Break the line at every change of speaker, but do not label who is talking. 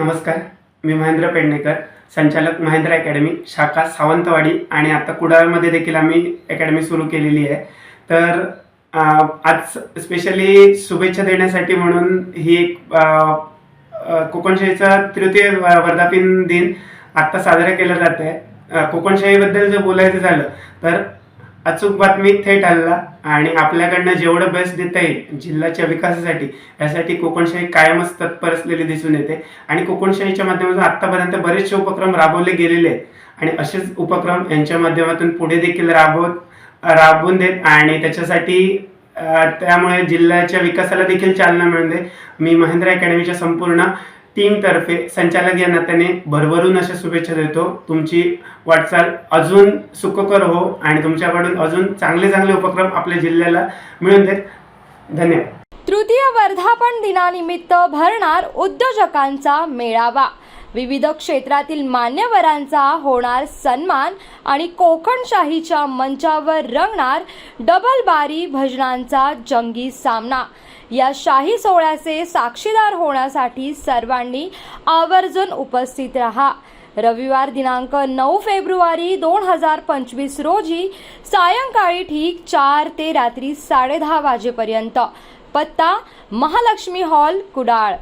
नमस्कार मी महेंद्र पेडणेकर संचालक महेंद्र अकॅडमी शाखा सावंतवाडी आणि आता कुडाळमध्ये देखील आम्ही अकॅडमी सुरू केलेली आहे. तर आज स्पेशली शुभेच्छा देण्यासाठी म्हणून ही एक कोकणशाहीचा तृतीय व- वर्धापन दिन आत्ता साजरा केला जात आहे कोकणशाहीबद्दल जर बोलायचं झालं तर अचूक बातमी थेट हल्ला आणि आपल्याकडनं जेवढं बेस्ट देता येईल जिल्ह्याच्या विकासासाठी यासाठी कोकणशाही कायमच तत्पर असलेली दिसून येते. आणि कोकणशाहीच्या माध्यमातून आत्तापर्यंत बरेचसे उपक्रम राबवले गेलेले आहेत. आणि असेच उपक्रम यांच्या माध्यमातून पुढे देखील राबवत राबवून देत आणि त्याच्यासाठी त्यामुळे जिल्ह्याच्या विकासाला देखील चालना मिळून दे मी महेंद्र अकॅडमीच्या संपूर्ण टीमतर्फे संचालक या नात्याने भरभरून अशा शुभेच्छा देतो. तुमची वाटचाल अजून सुखकर हो आणि तुमच्याकडून अजून चांगले चांगले उपक्रम आपल्या जिल्ह्याला मिळून देत. धन्यवाद.
तृतीय वर्धापन दिनानिमित्त भरणार उद्योजकांचा मेळावा. विविध क्षेत्रातील मान्यवरांचा होणार सन्मान आणि कोकणशाहीच्या मंचावर रंगणार डबल बारी भजनांचा जंगी सामना. या शाही सोहळ्याचे साक्षीदार होण्यासाठी सर्वांनी आवर्जून उपस्थित रहा. रविवार दिनांक नऊ फेब्रुवारी दोन हजार पंचवीस रोजी सायंकाळी ठीक चार ते रात्री साडेदहा वाजेपर्यंत. पत्ता महालक्ष्मी हॉल कुडाळ.